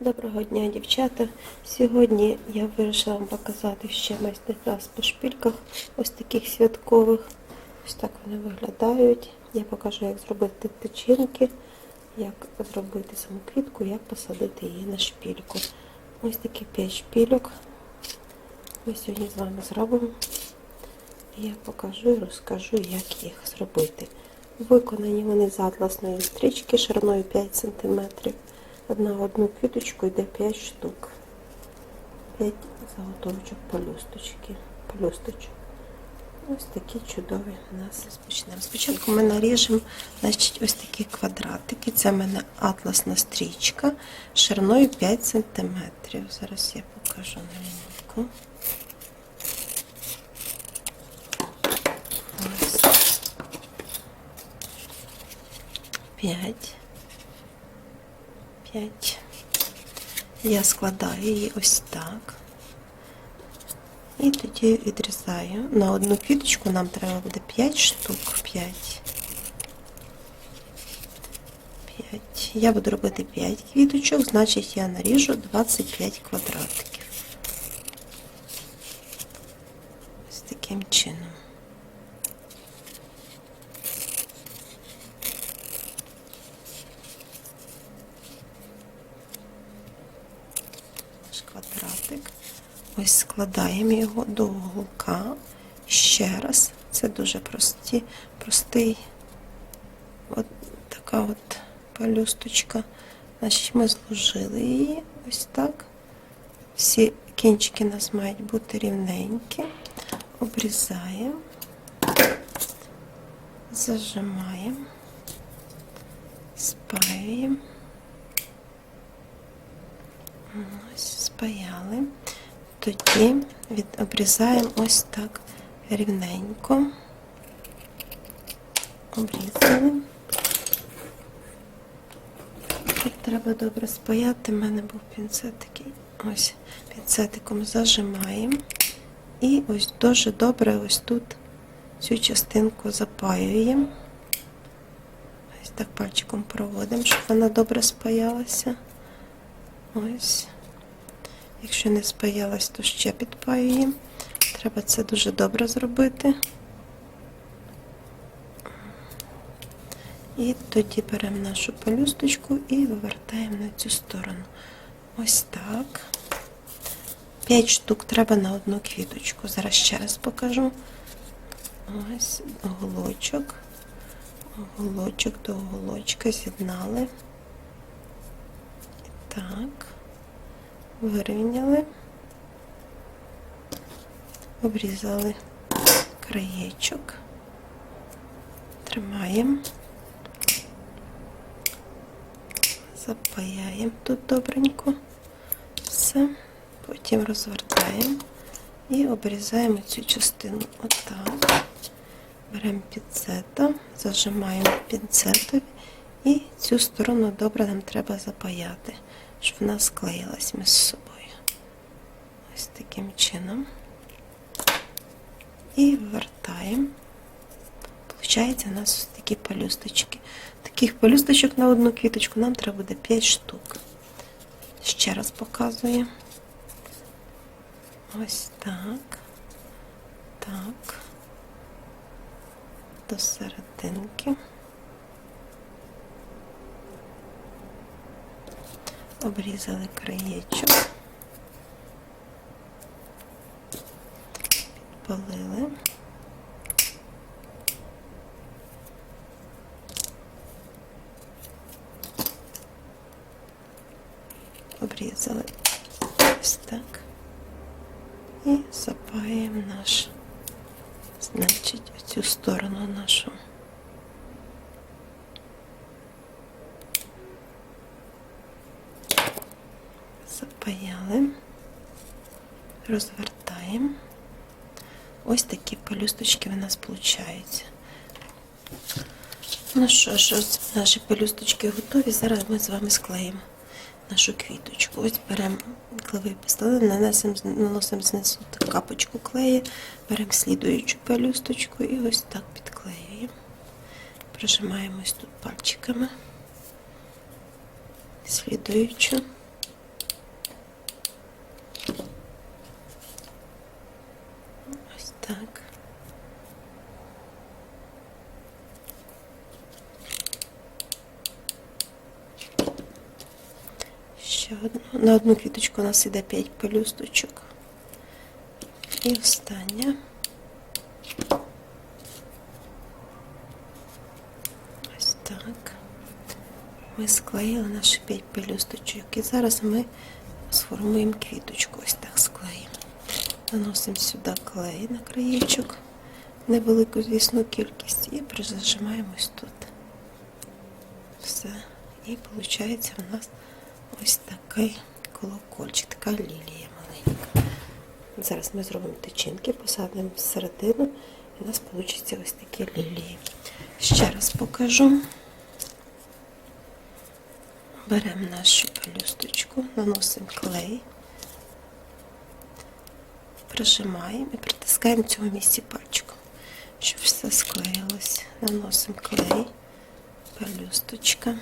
Доброго дня, дівчата. Сьогодні я вирішила вам показати ще майстер-клас по шпильках, ось таких святкових. Ось так вони виглядають. Я покажу, як зробити печінки, як зробити саму квітку, як посадити її на шпильку. Ось такі 5 шпильок. Ми сьогодні з вами зробимо. Я покажу і розкажу, як їх зробити. Виконані вони з атласної стрічки шириною 5 см. В одну квіточку йде 5 штук. 5 заготовочок пелюсточки. Пелюсточок. Ось такі чудові у нас розпочнемо. Спочатку ми наріжемо значить, ось такі квадратики. Це в мене атласна стрічка шириною 5 см. Зараз я покажу на лінійку. Ось. 5. 5. Я складаю її ось так. І тоді відрізаю. На одну квіточку нам треба буде 5 штук. 5. 5. Я буду робити 5 квіточок, значить я наріжу 25 квадратиків. Квадратик. Ось складаємо його до уголка. Ще раз. Це дуже прості, простий от така от пелюсточка. Значить, ми зложили її ось так. Всі кінчики у нас мають бути рівненькі. Обрізаємо, зажимаємо, спаюємо. Ось спаяли. Тоді обрізаємо ось так рівненько. Обрізали. Тут треба добре спаяти. У мене був пінцет такий. Ось пінцетиком зажимаємо. І ось дуже добре ось тут цю частинку запаюємо. Ось так пальчиком проводимо, щоб вона добре спаялася. Ось. Якщо не спаялась, то ще підпаюємо. Треба це дуже добре зробити. І тоді беремо нашу пелюсточку і вивертаємо на цю сторону. Ось так. 5 штук треба на одну квіточку. Зараз ще раз покажу. Ось голочок. Голочок до голочка з'єднали. Так, вирівняли, обрізали краєчок, тримаємо, запаяємо тут добренько, все, потім розвертаємо і обрізаємо цю частину отак. Беремо пінцета, зажимаємо пінцетові і цю сторону добре нам треба запаяти, щоб вона склеїлась між собою. Ось таким чином. І вивертаємо. Получається у нас такі пелюсточки. Таких пелюсточок на одну квіточку нам треба буде 5 штук. Ще раз показую. Ось так. Так. До серединки. Обрізали краєчок, підпалили. Обрізали ось так і запаємо наш, значить, цю сторону нашу. Запаяли, розвертаємо. Ось такі пелюсточки у нас виходять. Ну що ж, ось наші пелюсточки готові. Зараз ми з вами склеїмо нашу квіточку. Ось беремо клевий пістолет, нанесемо, наносимо знизу капочку клею, беремо слідуючу пелюсточку і ось так підклеюємо. Прижимаємо ось тут пальчиками. Слідуючу. так. Ще одну. На одну квіточку у нас іде 5 пелюсточок. І остання. Ось так. Ми склеїли наші 5 пелюсточок. І зараз ми сформуємо квіточку. Ось так склеїмо. Наносимо сюди клей на краєчок, невелику, звісно, кількість, і призажимаємо ось тут. Все. І виходить у нас ось такий колокольчик, така лілія маленька. Зараз ми зробимо тичинки, посадимо всередину, і у нас вийде ось такі лілії. Ще раз покажу. Беремо нашу пелюсточку, наносимо клей, прижимаємо і притискаємо в цьому місці пальчиком, щоб все склеїлось. Наносимо клей, пелюсточка.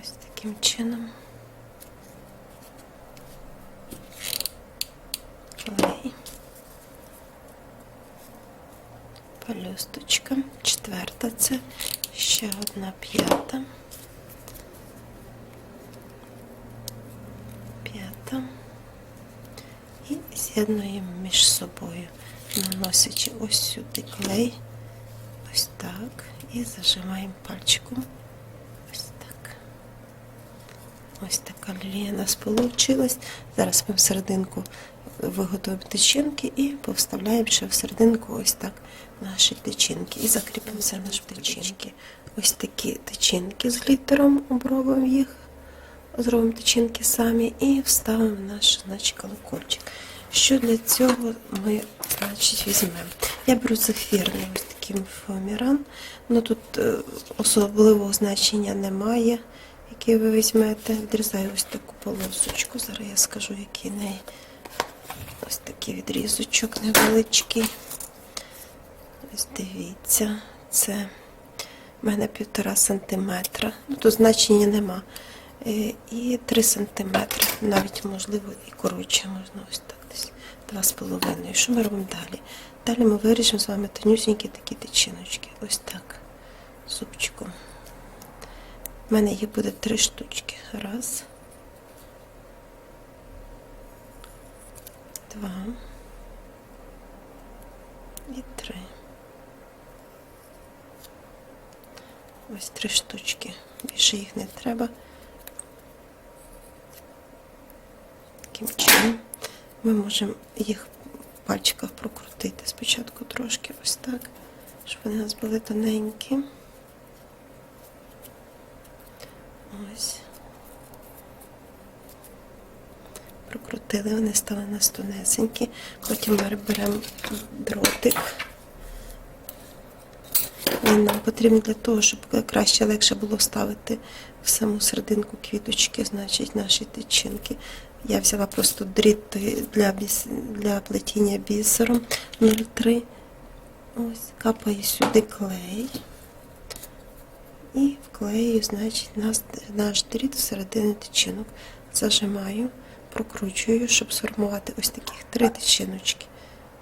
Ось таким чином. Клей. Пелюсточка. Четверта це ще одна п'ята. П'ята. І з'єднуємо між собою, наносячи ось сюди клей. Ось так. І зажимаємо пальчиком. Ось так. Ось така лілія у нас вийшла. Зараз ми всерединку виготовимо тичинки і повставляємо ще всерединку ось так наші тичинки. І закріпимо все наші тичинки. Ось такі тичинки з глітером обробимо їх, зробимо тичинки самі і вставимо наш значить, колокольчик. Що для цього ми значить, візьмемо? Я беру зефірний ось такий фоаміран. Ну тут е, особливого значення немає, який ви візьмете. Відрізаю ось таку полосочку. Зараз я скажу, який неї ось такий відрізочок невеличкий. Ось дивіться, це в мене півтора сантиметра. Ну, тут значення нема. Е, І 3 сантиметри, навіть можливо і коротше, можна ось так десь. Два з половиною. Що ми робимо далі? Далі ми виріжемо з вами тонюсінькі такі тичиночки. Ось так. Зубчиком. У мене їх буде три штучки. Раз. Два. І три. Ось три штучки. Більше їх не треба. Таким чином ми можемо їх в пальчиках прокрутити спочатку трошки ось так, щоб вони у нас були тоненькі. Ось. Прокрутили, вони стали нас тонесенькі. Потім ми беремо дротик. Він нам потрібен для того, щоб краще легше було вставити в саму серединку квіточки, значить наші тичинки. Я взяла просто дріт для, біс... для плетіння бісером 0,3. Ось, капаю сюди клей. І вклею, значить, наш, дріт всередини тичинок. Зажимаю, прокручую, щоб сформувати ось таких три тичиночки.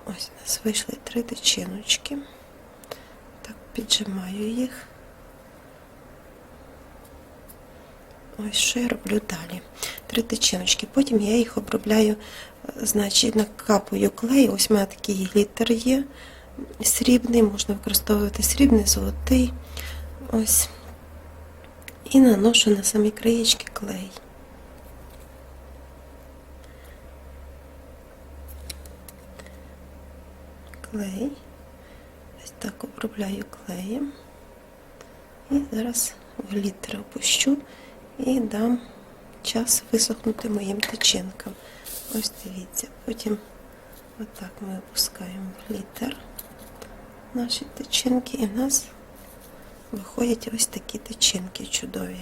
Ось у нас вийшли три тичиночки. Так, піджимаю їх. Ось що я роблю далі. Три тичиночки. Потім я їх обробляю, значить, накапую клей. Ось у мене такий глітер є. Срібний, можна використовувати срібний, золотий. Ось. І наношу на самі краєчки клей. Клей. Ось так обробляю клеєм. І зараз в літер опущу і дам час висохнути моїм тичинкам. Ось дивіться. Потім отак ми опускаємо в наші тичинки, і в нас виходять ось такі тичинки чудові.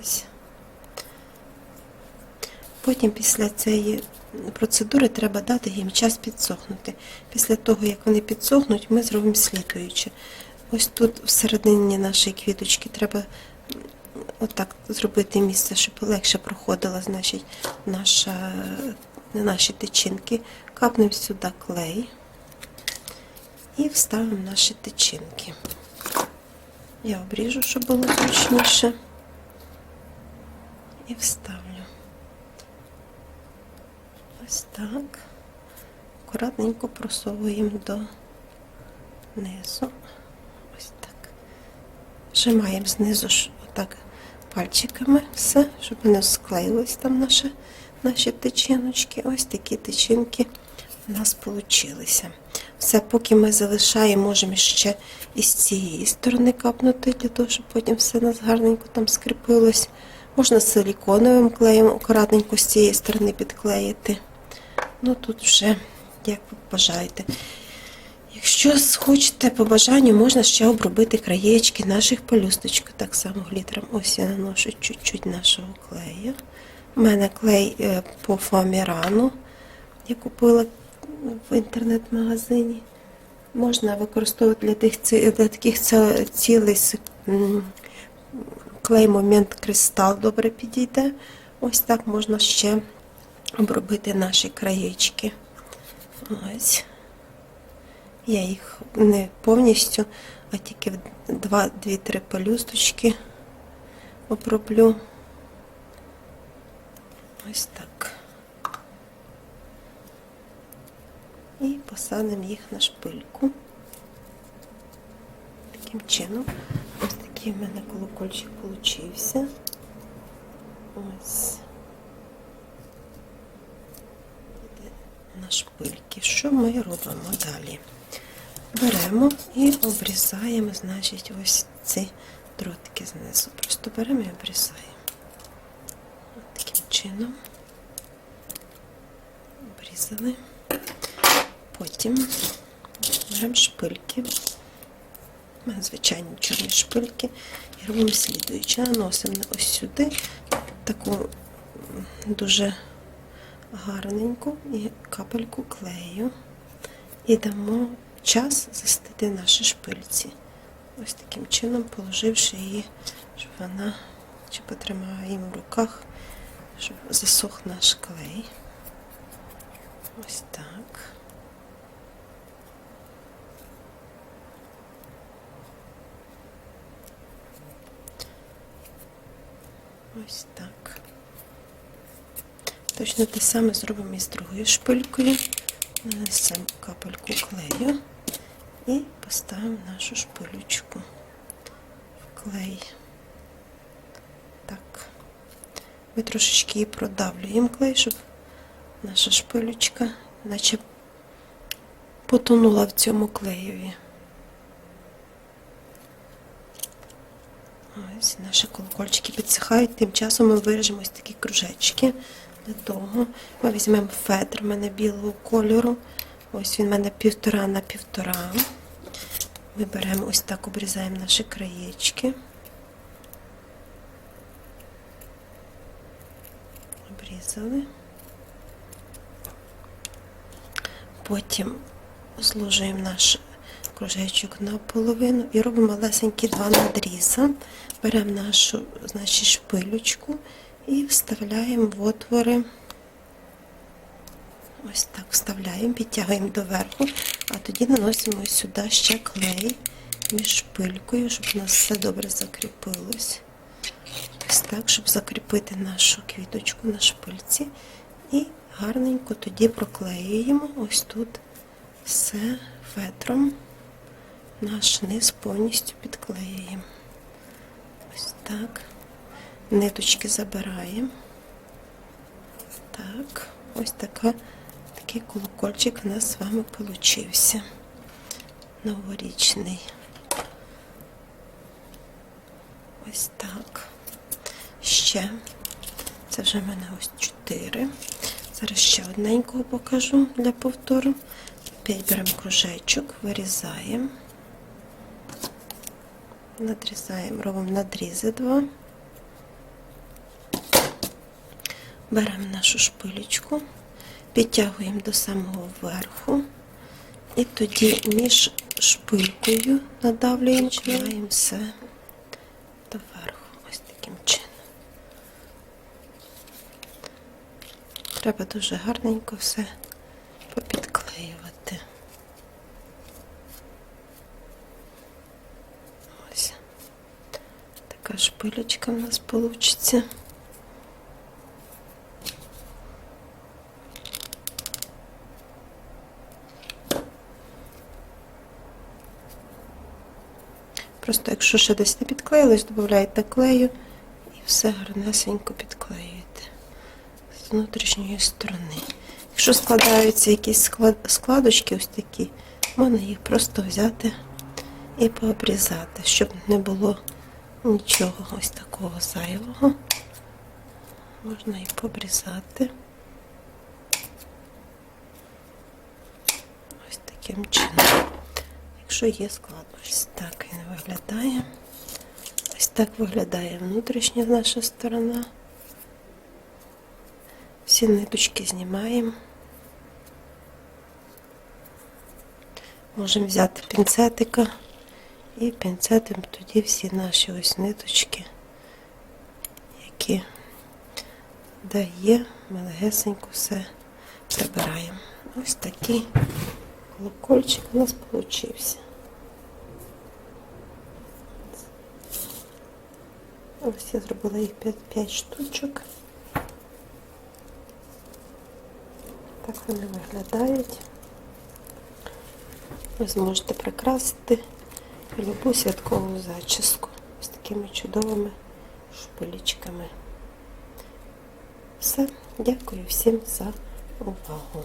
Ось. Потім після цієї процедури треба дати їм час підсохнути. Після того, як вони підсохнуть, ми зробимо слідуюче. Ось тут всередині нашої квіточки треба отак зробити місце, щоб легше проходила, значить, наша, наші тичинки. Капнемо сюди клей і вставимо наші тичинки. Я обріжу, щоб було зручніше. І вставлю. Ось так. Акуратненько просовуємо до низу. Ось так. Вжимаємо знизу отак пальчиками все, щоб не склеїлись там наші, наші тичиночки. Ось такі тичинки у нас получилися. Все, поки ми залишаємо, можемо ще із цієї сторони капнути, для того, щоб потім все нас гарненько там скріпилось. Можна силіконовим клеєм акуратненько з цієї сторони підклеїти. Ну тут вже як ви бажаєте. Якщо хочете по бажанню, можна ще обробити краєчки наших пелюсточок, так само глітером. Ось я наношу чуть-чуть нашого клею. У мене клей е, по фоамірану, я купила в інтернет-магазині. Можна використовувати для, тих, для таких ці- цілей клей момент кристал добре підійде. Ось так можна ще обробити наші краєчки. Ось. Я їх не повністю, а тільки в 2-2-3 пелюсточки оброблю. Ось так. І посадимо їх на шпильку. Таким чином. Ось такий в мене колокольчик получився. Ось. на шпильки. Що ми робимо далі? Беремо і обрізаємо, значить, ось ці дротики знизу. Просто беремо і обрізаємо. Таким чином. Обрізали. Потім беремо шпильки. Звичайні чорні шпильки. І робимо слідуюче. Наносимо ось сюди таку дуже гарненько і капельку клею і дамо час застити наші шпильці. Ось таким чином, положивши її, щоб вона чи потримала її в руках, щоб засох наш клей. Ось так. Ось так. Точно те саме зробимо і з другою шпилькою. Нанесемо капельку клею і поставимо нашу шпилючку в клей. Так. Ми трошечки її продавлюємо клей, щоб наша шпилючка наче потонула в цьому клеєві. Ось наші колокольчики підсихають. Тим часом ми виріжемо ось такі кружечки. Для того ми візьмемо фетр у мене білого кольору. Ось він у мене півтора на півтора. Ми беремо ось так, обрізаємо наші краєчки. Обрізали. Потім зложуємо наш кружечок наполовину і робимо малесенькі два надріза. Беремо нашу значить, шпилючку і вставляємо в отвори. Ось так вставляємо, підтягуємо доверху, а тоді наносимо сюди ще клей між шпилькою, щоб у нас все добре закріпилось. Ось так, щоб закріпити нашу квіточку на шпильці. І гарненько тоді проклеюємо ось тут все фетром. Наш низ повністю підклеюємо. Ось так. Ниточки забираємо. Так, ось така, такий колокольчик у нас з вами получився. Новорічний. Ось так. Ще. Це вже в мене ось чотири. Зараз ще одненького покажу для повтору. Опять беремо кружечок, вирізаємо. Надрізаємо, робимо надрізи два. Беремо нашу шпилечку, підтягуємо до самого верху і тоді між шпилькою надавлюємо, чіпляємо все доверху. Ось таким таким чином. Треба дуже гарненько все попідклеювати. Ось. Така шпилечка в нас вийде. Просто якщо ще десь не підклеїлось, додаєте клею і все гарнесенько підклеюєте з внутрішньої сторони. Якщо складаються якісь складочки, ось такі, можна їх просто взяти і пообрізати, щоб не було нічого ось такого зайвого. Можна і пообрізати. Ось таким чином. Якщо є складно, ось так він виглядає. Ось так виглядає внутрішня наша сторона. Всі ниточки знімаємо. Можемо взяти пінцетика і пінцетом тоді всі наші ось ниточки, які дає, ми легесенько все прибираємо. Ось такий колокольчик у нас получився. Ось я зробила їх 5, 5 штучок. Так вони виглядають. Ви зможете прикрасити любу святкову зачіску з такими чудовими шпилічками. Все, дякую всім за увагу.